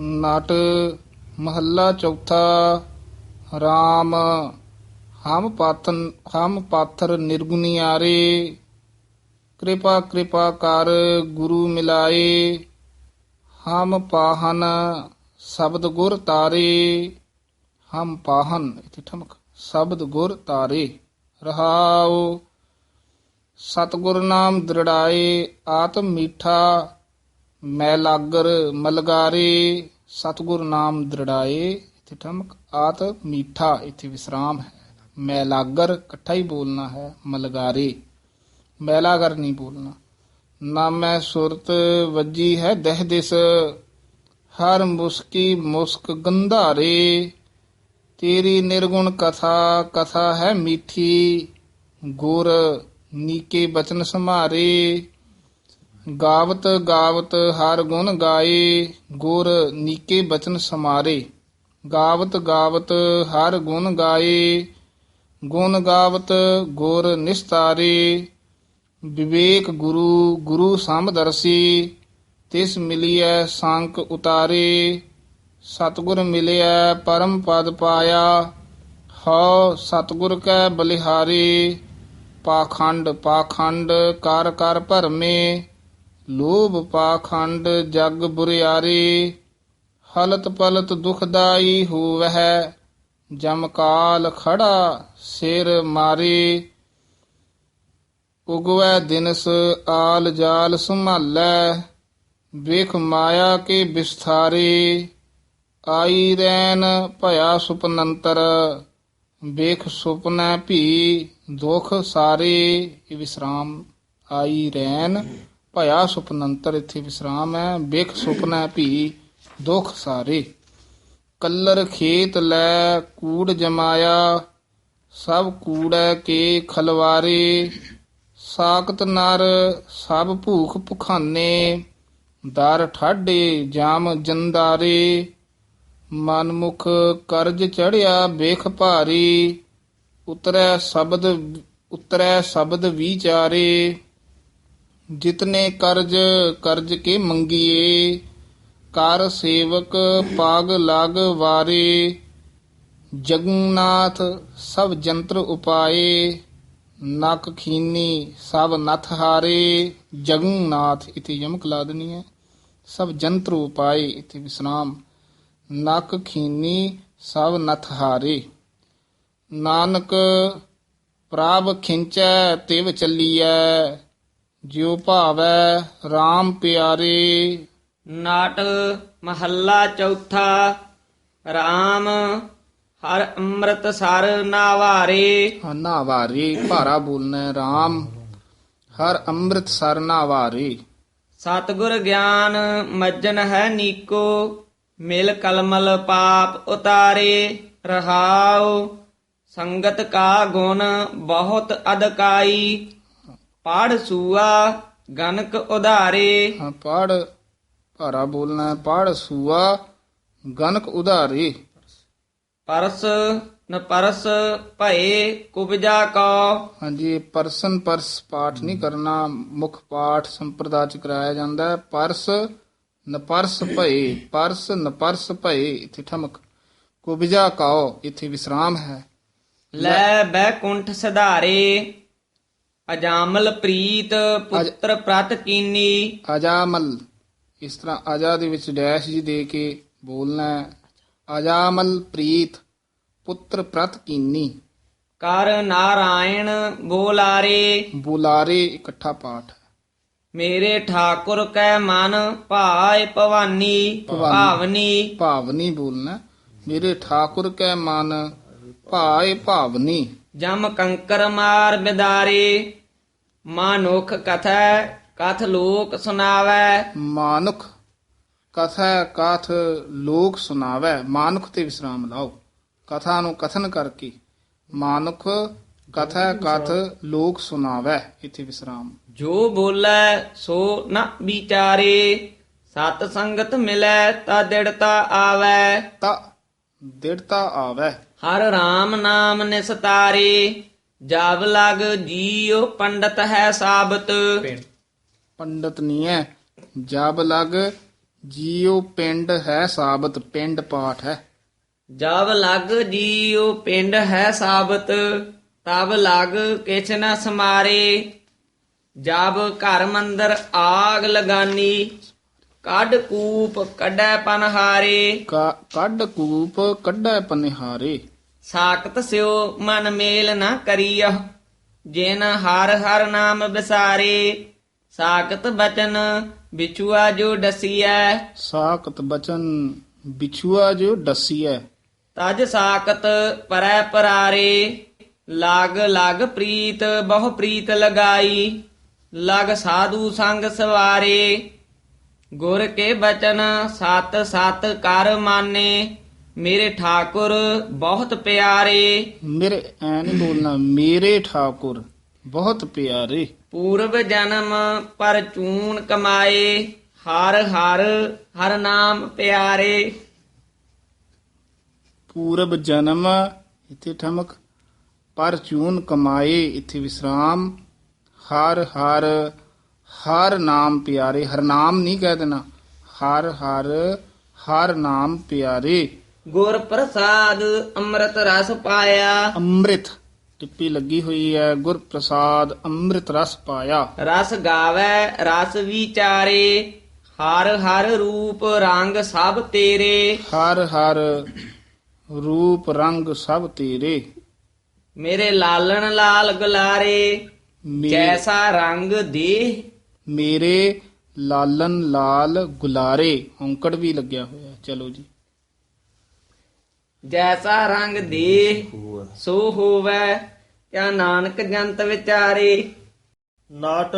ਨਾਟ ਮਹੱਲਾ ਚੌਥਾ RAM ਹਮ ਪਾਥਨ, ਹਮ ਪਾਥਰ ਨਿਰਗੁਨਿਆਰੇ ਕਿਰਪਾ ਕਿਰਪਾ ਕਰ ਗੁਰੂ ਮਿਲਾਏ, ਹਮ ਪਾਹਨ ਸ਼ਬਦ ਗੁਰ ਤਾਰੇ, ਹਮ ਪਾਹਨ, ਇਥੇ ਠਮਕ, ਸ਼ਬਦ ਗੁਰ ਤਾਰੇ, ਰਹਾਉ, ਸਤਿਗੁਰ ਨਾਮ ਦ੍ਰਿੜਾਏ, ਆਤਮ ਮੀਠਾ ਮੈਂ ਲਾਗਰ ਮਲਗਾਰੇ, ਸਤਿਗੁਰ ਨਾਮ ਦ੍ਰਿੜਾਏ, ਇਥੇ ਠਮਕ ਆਤ ਮੀਠਾ, ਇੱਥੇ ਵਿਸਰਾਮ ਹੈ। ਮੈਂ ਲਾਗਰ ਇਕੱਠਾ ਹੀ ਬੋਲਣਾ ਹੈ, ਮਲਗਾਰੇ। ਮੈਲਾਗਰ ਨਹੀਂ ਬੋਲਣਾ। ਨਾ ਮੈਂ ਸੁਰਤ ਵੱਜੀ ਹੈ, ਦਹਿ ਦਿਸ। ਹਰ ਮੁਸਕੀ ਮੁਸਕ ਗੰਧਾਰੇ। ਤੇਰੀ ਨਿਰਗੁਣ ਕਥਾ ਕਥਾ ਹੈ ਮੀਠੀ। ਗੁਰ ਨੀਕੇ ਬਚਨ ਸਮਾਰੇ ਗਾਵਤ ਗਾਵਤ ਹਰ ਗੁਣ ਗਾਏ, ਗੁਰ ਨੀਕੇ ਬਚਨ ਸਮਾਰੇ। ਗਾਵਤ ਗਾਵਤ ਹਰ ਗੁਣ ਗਾਏ, ਗੁਣ ਗਾਵਤ ਗੁਰ ਨਿਸਤਾਰੇ। ਵਿਵੇਕ ਗੁਰੂ ਗੁਰੂ ਸਮਦਰਸੀ ਤਿਸ ਮਿਲਿਐ ਸੰਕ ਉਤਾਰੇ। ਸਤਿਗੁਰ ਮਿਲਿਆ ਪਰਮ ਪਦ ਪਾਇਆ, ਹਉ ਸਤਿਗੁਰ ਕੈ ਬਲਿਹਾਰੇ। ਪਾਖੰਡ ਪਾਖੰਡ ਕਰ ਕਰ ਭਰਮੇ ਲੋਭ ਪਾਖੰਡ ਜਗ ਬੁਰਿਆਰੇ, ਹਲਤ ਪਲਤ ਦੁਖਦਾਈ ਹੋਵਹਿ, ਜਮ ਕਾਲ ਖੜਾ ਸਿਰ ਮਾਰੇ। ਉਗਵੈ ਦਿਨਸ ਆਲ ਜਾਲ ਸੰਭਾਲੈ, ਵੇਖ ਮਾਇਆ ਕੇ ਵਿਸਥਾਰੇ। ਆਈ ਰੈਨ ਭਇਆ ਸੁਪਨੰਤਰ, ਵੇਖ ਸੁਪਨੈ ਭੀ ਦੁਖ ਸਾਰੇ। ਇਹ ਵਿਸਰਾਮ, ਆਈ ਰੈਨ ਭਇਆ ਸੁਪਨੰਤਰ ਇੱਥੇ ਵਿਸਰਾਮ ਹੈ ਵੇਖ ਸੁਪਨੈ ਭੀ ਦੁਖ ਸਾਰੇ। ਕੱਲਰ ਖੇਤ ਲੈ ਕੂੜ ਜਮਾਇਆ, ਸਭ ਕੂੜੈ ਕੇ ਖਲਵਾਰੇ। ਸਾਖਤ ਨਰ ਸਭ ਭੂਖ ਭੁਖਾਨੇ, ਦਰ ਠਾਡੇ ਜਾਮ ਜੰਦਾਰੇ। ਮਨਮੁਖ ਕਰਜ ਚੜਿਆ ਵੇਖ ਭਾਰੀ, ਉਤਰੈ ਸ਼ਬਦ ਉਤਰੈ ਸ਼ਬਦ ਵਿਚਾਰੇ। ਜਿਤਨੇ ਕਰਜ ਕਰਜ ਕੇ ਮੰਗੀਏ, ਕਰ ਸੇਵਕ ਪਾਗ ਲਾਗ ਵਾਰੇ ਜਗਨਨਾਥ ਸਭ ਜੰਤਰ ਉਪਾਏ, ਨਕ ਖੀਨੀ ਸਭ ਨਥ ਹਾਰੇ ਜਗਨਨਾਥ ਇਥੇ ਯਮਕ ਲਾ ਦੇਣੀ ਹੈ, ਸਭ ਜੰਤਰ ਉਪਾਏ ਇਥੇ ਵਿਸਰਾਮ, ਨਕ ਖੀਨੀ ਸਭ ਨਥ ਹਾਰੇ। ਨਾਨਕ ਪ੍ਰਭ ਖਿੰਚੈ, ਤਿਵ ਚੱਲੀਐ ਜਿਉ ਭਾਵੈ RAM ਪਿਆਰੇ। ਨਾਟ ਮਹੱਲਾ ਚੌਥਾ RAM ਹਰ ਅੰਮ੍ਰਿਤ ਸਰ ਨਾਵਾਰੇ। ਨਾ ਵਾਰੀ ਭਾਰਾ ਬੋਲਣਾ RAM ਹਰ ਅੰਮ੍ਰਿਤ ਸਰ ਨਾ ਵਾਰੀ ਸਤਿਗੁਰ ਗਿਆਨ ਮੱਜਨ ਹੈ ਨੀਕੋ ਮਿਲ ਕਲਮਲ ਪਾਪ ਉਤਾਰੇ ਰਹਾਉ। ਸੰਗਤ ਕਾ ਗੁਣ ਬਹੁਤ ਅਦਕਾਈ ਪੜ ਸੂਆ ਗਨਕ ਉਧਾਰੇ। ਹਾਂ ਪੜ ਭਾਰਾ ਬੋਲਣਾ ਹੈ, ਪੜ ਸੂਆ ਗਨਕ ਉਧਾਰੇ। ਪਰਸ ਨ ਪਰਸ ਭਏ ਕੁਬਜਾ ਕੋ। ਹਾਂਜੀ ਪਰਸਨ ਪਰਸ ਪਾਠ ਨਹੀਂ ਕਰਨਾ। ਮੁੱਖ ਪਾਠ ਸੰਪਰਦਾ ਚ ਕਰਾਇਆ ਜਾਂਦਾ ਹੈ। ਪਰਸ ਨਪਰਸ ਭਏ ਪਰਸ ਨਪਰਸ ਭਏ ਇਥੇ ਠਮਕ। ਕੁਬਜਾ ਕਾਓ ਇਥੇ ਵਿਸਰਾਮ ਹੈ। ਲੈ ਬੈਕੁੰਠ ਸਿਧਾਰੇ। ਅਜਾਮਲ ਪ੍ਰੀਤ ਪੁੱਤਰ ਪ੍ਰਤ ਕੀਨੀ। ਅਜਾਮਲ। ਇਸ ਤਰ੍ਹਾਂ ਅਜਾ ਦੇ ਵਿੱਚ ਡੈਸ਼ ਜੀ ਦੇ ਕੇ ਬੋਲਣਾ ਅਜਾਮਲ ਪ੍ਰੀਤ ਪੁੱਤਰ ਪ੍ਰਤ ਕੀਨੀ। ਕਰ ਨਾਰਾਇਣ ਬੋਲਾਰੇ। ਬੁਲਾਰੇ ਇਕੱਠਾ ਪਾਠ ਮੇਰੇ ਠਾਕੁਰ ਕੈ ਮਨ ਭਾਇ ਭਵਾਨੀ ਭਾਵਨੀ। ਭਾਵਨੀ। ਬੋਲਣਾ ਮੇਰੇ ਠਾਕੁਰ ਕੈ ਮਨ ਭਾਏ ਭਾਵਨੀ। ਜਮ ਕੰਕਰ ਮਾਰ ਬਿਦਾਰੇ। ਮਾਨੁਖ ਕਥੈ ਕਥ ਲੋਕ ਸੁਨਾਵੈ ਮਾਨੁਖ ਕਥਾ ਕਥ ਲੋਕ ਸੁਣਾਵੇ। ਮਾਨੁਖ ਤੇ ਵਿਸਰਾਮ ਲਾਓ। ਕਥਾ ਨੂੰ ਕਥਨ ਕਰਕੇ ਮਾਨੁਖ ਕਥਾ ਕਥ ਲੋਕ ਸੁਣਾਵੇ। ਇਥੇ ਵਿਸਰਾਮ। ਜੋ ਬੋਲੇ ਸੋ ਨ ਵਿਚਾਰੇ ਸਤ ਸੰਗਤ ਮਿਲੈ ਤਾ ਦਿੜਤਾ ਆਵੈ। ਤਾ ਦਿੜਤਾ ਆਵੇ। ਹਰ RAM ਨਾਮ ਨਿਸਤਾਰੇ ਜਬ ਲਗ ਜੀਉ ਪੰਡਤ ਹੈ ਸਾਬਤ। ਪੰਡਤ ਨਹੀਂ ਹੈ। ਜਬ ਲਗ ਜੀਉ ਪਿੰਡ ਹੈ ਸਾਬਤ। ਪਿੰਡ ਪਾਠ ਹੈ। ਜਬ ਲਗ ਜੀਉ ਪਿੰਡ ਹੈ ਸਾਬਤ ਤਬ ਲਗ ਕਿਛ ਨ ਸਮਾਰੇ। ਜਬ ਘਰ ਮੰਦਰ ਆਗ ਲਗਾਨੀ ਕੱਢ ਕੂਪ ਕੱਢੈ ਪਨਹਾਰੇ। ਕੱਢ ਕੂਪ ਕੱਢੈ ਪਨਿਹਾਰੇ। ਸਾਖਤ ਸਿਓ ਮਨ ਮੇਲ ਨਾ ਕਰੀਅ ਜਿਨ ਹਰ ਹਰ ਨਾਮ ਵਿਸਾਰੇ ਸਾਖਤ ਬਚਨ ਵਿਚੂਆ ਜੋ ਡਸੀਐ। ਸਾਕਤ ਬਚਨ ਵਿਛੁਆ ਜੋ ਡਸੀਐ। ਤਜ ਸਾਖਤ ਪਰੈ ਪਰਾਰੇ ਲਗ ਲਗ ਪ੍ਰੀਤ ਬਹੁ ਪ੍ਰੀਤ ਲਗਾਈ ਲਗ ਸਾਧੂ ਸੰਗ ਸਵਾਰੇ। ਗੁਰ ਕੇ ਬਚਨ ਸਤ ਸਤ ਕਰ ਮਾਨੇ ਮੇਰੇ ਠਾਕੁਰ ਬਹੁਤ ਪਿਆਰੇ। ਮੇਰੇ ਐ ਨਹੀਂ ਬੋਲਣਾ ਮੇਰੇ ਠਾਕੁਰ ਬਹੁਤ ਪਿਆਰੇ। ਪੂਰਬ ਜਨਮ ਪਰ ਚੂਨ ਕਮਾਏ ਹਰ ਹਰ ਹਰ ਨਾਮ ਪਿਆਰੇ। ਪੂਰਬ ਜਨਮ ਇੱਥੇ ਠਮਕ ਪਰ ਚੂਨ ਕਮਾਏ ਇੱਥੇ ਵਿਸਰਾਮ। ਹਰ ਹਰ ਹਰ ਨਾਮ ਪਿਆਰੇ ਹਰ ਨਾਮ ਨਹੀਂ ਕਹਿ ਦੇਣਾ। ਹਰ ਹਰ ਹਰ ਨਾਮ ਪਿਆਰੇ। ਗੁਰ ਪ੍ਰਸਾਦ ਅੰਮ੍ਰਿਤ ਰਸ ਪਾਇਆ। ਅੰਮ੍ਰਿਤ ਟਿੱਪੀ ਲੱਗੀ ਹੋਈ ਹੈ ਗੁਰ ਪ੍ਰਸਾਦ ਅੰਮ੍ਰਿਤ ਰਸ ਪਾਇਆ। ਰਸ ਗਾਵੇ ਰਸ ਵਿਚਾਰੇ ਹਰ ਹਰ ਰੂਪ ਰੰਗ ਸਭ ਤੇਰੇ। ਹਰ ਹਰ ਰੂਪ ਰੰਗ ਸਭ ਤੇਰੇ। ਮੇਰੇ ਲਾਲਣ ਲਾਲ ਗੁਲਾਰੇ ਮੇ- ਜੈਸਾ ਰੰਗ ਦੇ ਮੇਰੇ ਲਾਲਨ ਲਾਲ ਗੁਲਾਰੇ। ਔਂਕੜ ਵੀ ਲੱਗਿਆ ਹੋਇਆ ਚਲੋ ਜੀ। ਜੈਸਾ ਰੰਗ ਦੇ ਸੋ ਹੋਵੇ, ਕਿਆ ਨਾਨਕ ਜੰਤ ਵਿਚਾਰੇ। ਨਾਟ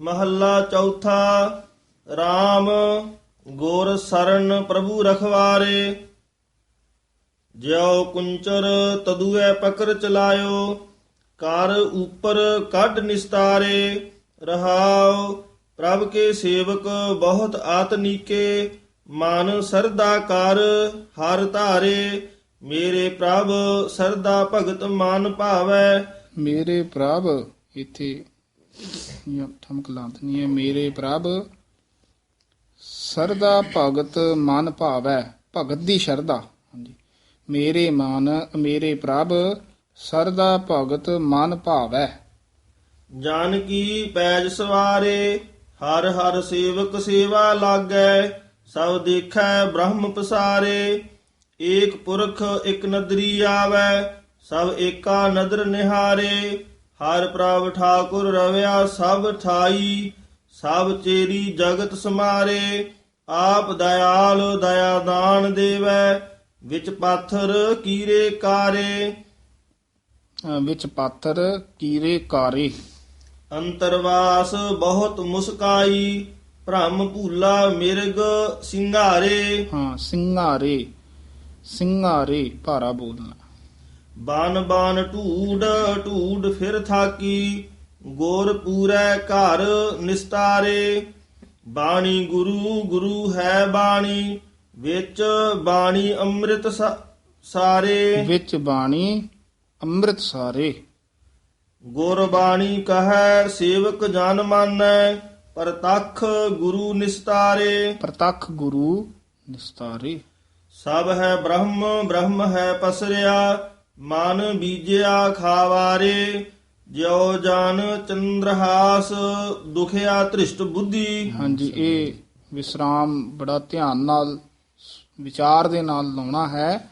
ਮਹੱਲਾ ਚੌਥਾ RAM ਗੁਰ ਸਰਨ ਪ੍ਰਭੂ ਰਖਵਾਰੇ। ਜਿਉ ਕੁੰਚਰ ਤਦੂਐ ਪਕਰ ਚਲਾਇਓ ਕਰ ਉਪਰ ਕੱਢ ਨਿਸਤਾਰੇ। ਰਹਾਉ ਪ੍ਰਭ ਕੇ ਸੇਵਕ ਬਹੁਤ ਆਤਨੀਕੇ ਮਨ ਸਰਦਾ ਕਰ ਹਰ ਧਾਰੇ। ਮੇਰੇ ਪ੍ਰਭ ਸਰਦਾ ਭਗਤ ਮਨ ਭਾਵੈ। ਮੇਰੇ ਪ੍ਰਭ ਇੱਥੇ ਠਮਕ ਲਾਂਤਨੀ ਹੈ। ਮੇਰੇ ਪ੍ਰਭ ਸਰਦਾ ਭਗਤ ਮਨ ਭਾਵੈ। ਭਗਤ ਦੀ ਸ਼ਰਧਾ ਹਾਂਜੀ। ਮੇਰੇ ਮਨ ਮੇਰੇ ਪ੍ਰਭ ਸਰਦਾ ਭਗਤ ਮਨ ਭਾਵੈ। ਜਾਨਕੀ ਪੈਜ ਸਵਾਰੇ ਹਰ ਹਰ ਸੇਵਕ ਸੇਵਾ ਲਾਗੈ। ਸਭ ਦੇਖੈ ਬ੍ਰਹਮ ਪਸਾਰੇ ਏਕ ਪੁਰਖ ਇਕ ਨਦਰੀ ਆਵੈ ਸਭ ਏਕਾ ਨਦਰ ਨਿਹਾਰੇ ਹਰ ਪ੍ਰਭ ਠਾਕੁਰ ਰਵਿਆ ਸਭ ਠਾਈ ਸਭ ਚੇਰੀ ਜਗਤ ਸਮਾਰੇ ਆਪ ਦਇਆਲ ਦਇਆ ਦਾਨ ਦੇਵੈ ਵਿੱਚ ਪਾਥਰ ਕੀਰੇ ਕਾਰੇ। ਵਿੱਚ ਪਾਤਰ ਕੀਰੇ ਕਾਰੇ। ਅੰਤਰਵਾਸ ਬਹੁਤ ਮੁਸਕਾਈ ਭ੍ਰਮ ਭੂਲਾ ਮਿਰਗ ਸਿੰਗਾਰੇ। ਹਾਂ ਸਿੰਘਾਰੇ ਸਿੰਘਾਰੇ ਭਾਰਾ ਬੋਲਣਾ। ਬਨ ਬਨ ਢੂਡ ਢੂਡ ਫਿਰ ਥਾਕੀ ਗੋਰ ਪੂਰੈ ਘਰ ਨਿਸਤਾਰੇ। ਬਾਣੀ ਗੁਰੂ ਗੁਰੂ ਹੈ ਬਾਣੀ ਵਿੱਚ ਬਾਣੀ ਅੰਮ੍ਰਿਤ ਸਾਰੇ। ਵਿੱਚ ਬਾਣੀ ਅੰਮ੍ਰਿਤ ਸਾਰੇ। ਗੁਰ ਬਾਣੀ ਕਹੈ ਸੇਵਕ ਜਨ ਮਾਨੈ। ਪ੍ਰਤੱਖ ਗੁਰੂ ਨਿਸਤਾਰੇ। ਪ੍ਰਤੱਖ ਗੁਰੂ ਨਿਸਤਾਰੇ। ਸਭ ਹੈ ਬ੍ਰਹਮ ਬ੍ਰਹਮ ਹੈ ਪਸਰਿਆ ਮਨ ਬੀਜਿਆ ਖਾਵਾਰੇ। ਜਿਉ ਜਨ ਚੰਦਰਹਾਸ ਦੁਖਿਆ ਤ੍ਰਿਸ਼ਟ ਬੁੱਧੀ। ਹਾਂਜੀ ਇਹ ਵਿਸਰਾਮ ਬੜਾ ਧਿਆਨ ਨਾਲ ਵਿਚਾਰ ਦੇ ਨਾਲ ਲਾਉਣਾ ਹੈ।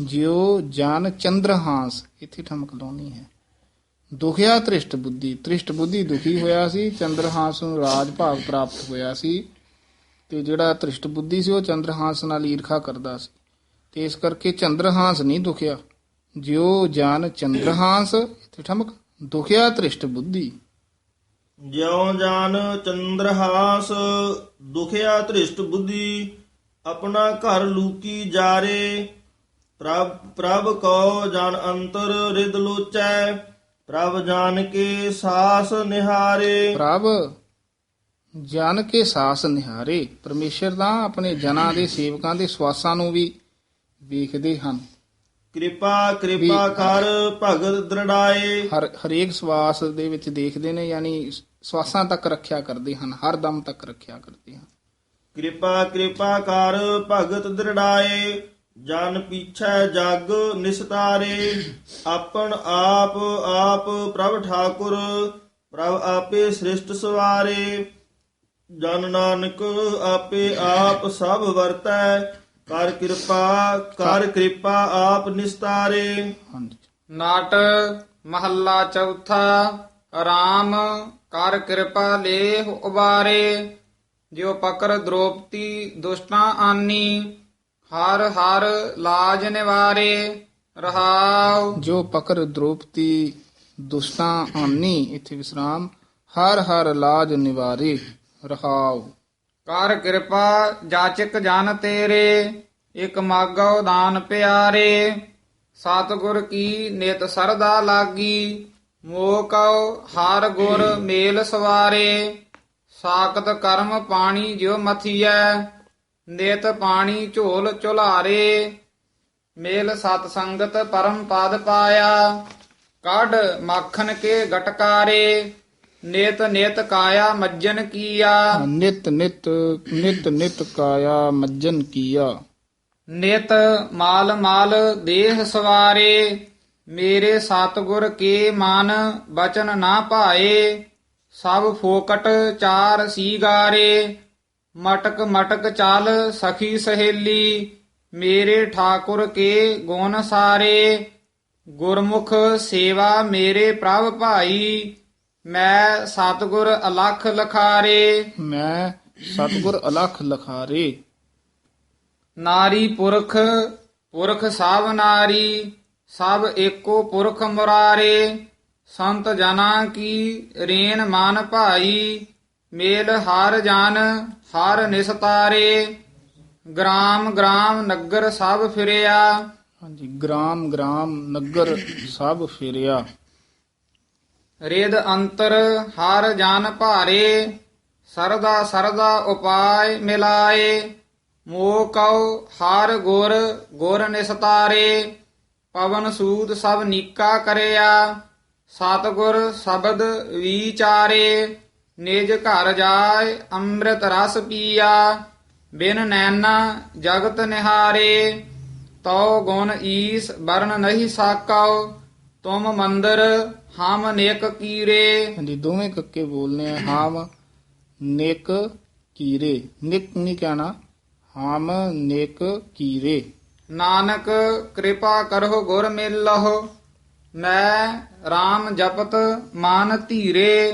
ਜਿਉ ਜਨ ਚੰਦਰਹਾਂਸ ਇੱਥੇ ਠਮਕ ਲਾਉਣੀ ਹੈ। ਦੁਖਿਆ ਤ੍ਰਿਸ਼ਟ ਬੁੱਧੀ। ਤ੍ਰਿਸ਼ਟ ਬੁੱਧੀ ਦੁਖੀ ਹੋਇਆ ਸੀ, ਚੰਦਰਹਾਂਸ ਨੂੰ ਰਾਜ ਭਾਗ ਪ੍ਰਾਪਤ ਹੋਇਆ ਸੀ ਤੇ ਜਿਹੜਾ ਤ੍ਰਿਸ਼ਟ ਬੁੱਧੀ ਸੀ, ਉਹ ਚੰਦਰਹਾਂਸ ਨਾਲ ਈਰਖਾ ਕਰਦਾ ਸੀ। ਤੇ ਇਸ ਕਰਕੇ ਚੰਦਰਹਾਂਸ ਨਹੀਂ ਦੁਖਿਆ। ਜਿਉ ਜਨ ਚੰਦਰਹਾਂਸ, ਇੱਥੇ ਠਮਕ, ਦੁਖਿਆ ਤ੍ਰਿਸ਼ਟ ਬੁੱਧੀ। ਜਿਉ ਜਾਨ ਚੰਦਰਹਾਸ, ਦੁਖਿਆ ਤ੍ਰਿਸ਼ਟ ਬੁੱਧੀ, ਆਪਣਾ ਘਰ ਲੂਕੀ ਜਾਰੇ, ਪ੍ਰਭ ਪ੍ਰਭ ਕੋ ਜਾਨ ਅੰਤਰ ਰਿਦ ਲੋਚੈ। ਪ੍ਰਭ ਜਾਨ ਕੇ ਸਾਸ ਨਿਹਾਰੇ। ਪ੍ਰਭ ਜਨ ਕੇ ਸਾਸ ਨਿਹਾਰੇ। ਪਰਮੇਸ਼ਰ ਤਾਂ ਆਪਣੇ ਜਨਾਂ ਦੇ ਸੇਵਕਾਂ ਦੇ ਸਵਾਸਾਂ ਨੂੰ ਵੀ ਵੇਖਦੇ ਹਨ। ਕਿਰਪਾ ਕਿਰਪਾ ਕਰ ਭਗਤ ਦ੍ਰਿੜਾਏ। ਹਰ ਹਰੇਕ ਸਵਾਸ ਦੇ ਵਿੱਚ ਦੇਖਦੇ ਨੇ ਯਾਨੀ ਸਵਾਸਾਂ ਤੱਕ ਰੱਖਿਆ ਕਰਦੇ ਹਨ ਹਰ ਦਮ ਤੱਕ ਰੱਖਿਆ ਕਰਦੇ ਹਨ। ਕਿਰਪਾ ਕਿਰਪਾ ਕਰ ਭਗਤ ਦ੍ਰਿੜਾਏ। ਜਨ ਪੀਛੈ ਜਗ ਨਿਸਤਾਰੇ, ਆਪਣ ਆਪ ਆਪ ਪ੍ਰਭ ਠਾਕੁਰ, ਪ੍ਰਭ ਆਪੇ ਸ੍ਰਿਸ਼ਟ ਸਵਾਰੇ। ਜਨ ਨਾਨਕ ਆਪੇ ਆਪ ਸਭ ਵਰਤੈ, ਕਰ ਕਿਰਪਾ ਕਰ ਕਿਰਪਾ ਆਪ ਨਿਸਤਾਰੇ। ਨਾਟ ਮਹੱਲਾ ਚੌਥਾ, ਰਾਮ ਕਰ ਕਿਰਪਾ ਲੇਹ ਉਬਾਰੇ, ਜਿਉ ਪਕਰ ਦ੍ਰੋਪਤੀ ਦੁਸ਼ਟਾਂ ਆਨੀ। ਹਰ ਹਰ ਲਾਜ ਨਿਵਾਰੇ ਰਹਾਉ। ਜੋ ਪਕਰ ਦ੍ਰੋਪਤੀ ਦੁਸ਼ਟਾਂ ਆਨੀ ਇਥੇ ਵਿਸਰਾਮ। ਹਰ ਹਰ ਲਾਜ ਨਿਵਾਰੇ ਰਹਾਉ। ਕਰ ਕਿਰਪਾ ਜਾਚਕ ਜਨ ਤੇਰੇ ਇਕ ਮਾਗੋ ਦਾਨ ਪਿਆਰੇ। ਸਤਿਗੁਰ ਕੀ ਨਿਤ ਸਰਦਾ ਲਾਗੀ ਮੋਹ ਕਉ ਹਰ ਗੁਰ ਮੇਲ ਸਵਾਰੇ। ਸਾਖਤ ਕਰਮ ਪਾਣੀ ਜਿਉ ਮਥੀਐ। ਨਿਤ ਪਾਣੀ ਝੋਲ ਝੁਲਾਰੇ ਮੇਲ ਸਤ ਸੰਗਤ ਪਰਮ ਪਦ ਪਾਇਆ। ਕੱਢ ਮੱਖਣ ਕੇ ਗਟਕਾਰੇ ਨਿਤ ਨਿਤ ਕਾਇਆ ਮੱਜਨ ਕੀਆ। ਨਿਤ ਨਿਤ ਨਿਤ ਨਿਤ ਕਾਇਆ ਮੱਜਨ ਕੀਆ। ਨਿਤ ਮਾਲ ਮਾਲ ਦੇਹ ਸਵਾਰੇ ਮੇਰੇ ਸਤਿਗੁਰ ਕੇ ਮਨ ਬਚਨ ਨਾ ਭਾਏ। ਸਭ ਫੋਕਟ ਚਾਰ ਸੀਗਾਰੇ ਮਟਕ ਮਟਕ ਚੱਲ ਸਖੀ ਸਹੇਲੀ ਮੇਰੇ ਠਾਕੁਰ ਕੇ ਗੁਣ ਸਾਰੇ। ਗੁਰਮੁਖ ਸੇਵਾ ਮੇਰੇ ਪ੍ਰਭ ਭਾਈ ਮੈਂ ਸਤਿਗੁਰ ਅਲਖ ਲਖਾਰੇ। ਮੈਂ ਸਤਿਗੁਰ ਅਲਖ ਲਖਾਰੇ। ਨਾਰੀ ਪੁਰਖ ਪੁਰਖ ਸਭ ਨਾਰੀ ਸਭ ਏਕੋ ਪੁਰਖ ਮੁਰਾਰੇ। ਸੰਤ ਜਨਾਂ ਕੀ ਰੇਨ ਮਨ ਭਾਈ ਮੇਲ ਹਰ ਜਨ ਹਰ ਨਿਸਤਾਰੇ ਗ੍ਰਾਮ ਗ੍ਰਾਮ ਨਗਰ ਸਭ ਫਿਰਿਆ। ਹਾਂਜੀ ਗ੍ਰਾਮ ਗ੍ਰਾਮ ਨਗਰ ਸਭ ਫਿਰਿਆ। ਰਿਦ ਅੰਤਰ ਹਰ ਜਨ ਭਾਰੇ ਸਰਦਾ ਸਰਦਾ ਉਪਾਇ ਮਿਲਾਏ। ਮੋਹ ਕਉ ਹਰ ਗੁਰ ਗੁਰ ਨਿਸਤਾਰੇ ਪਵਨ ਸੂਤ ਸਭ ਨੀਕਾ ਕਰਿਆ। ਸਤਗੁਰ ਸ਼ਬਦ ਵਿਚਾਰੇ। ਨਿਜ ਘਰ ਜਾਏ ਅੰਮ੍ਰਿਤ ਰਸ ਪੀਆ ਬਿਨ ਨੈਣਾ ਜਗਤ ਨਿਹਾਰੇ ਤਉ ਗੁਣ ਈਸ ਵਰਨ ਨਹੀਂ ਸਾਕਉ ਤੁਮ ਮੰਦਰ ਹਮ ਨੇਕ ਕੀਰੇ। ਹਾਂਜੀ ਦੋਵੇਂ ਕੱਕੇ ਬੋਲਨੇ ਆ ਹਾਮ ਨੇਕ ਕੀਰੇ। ਨਿਕ ਨਹੀਂ ਕਹਿਣਾ ਹਾਮ ਨੇਕ ਕੀਰੇ। ਨਾਨਕ ਕਿਰਪਾ ਕਰੋ ਗੁਰ ਮਿਲਹੁ ਮੈਂ RAM ਜਪਤ ਮਾਨ ਧੀਰੇ।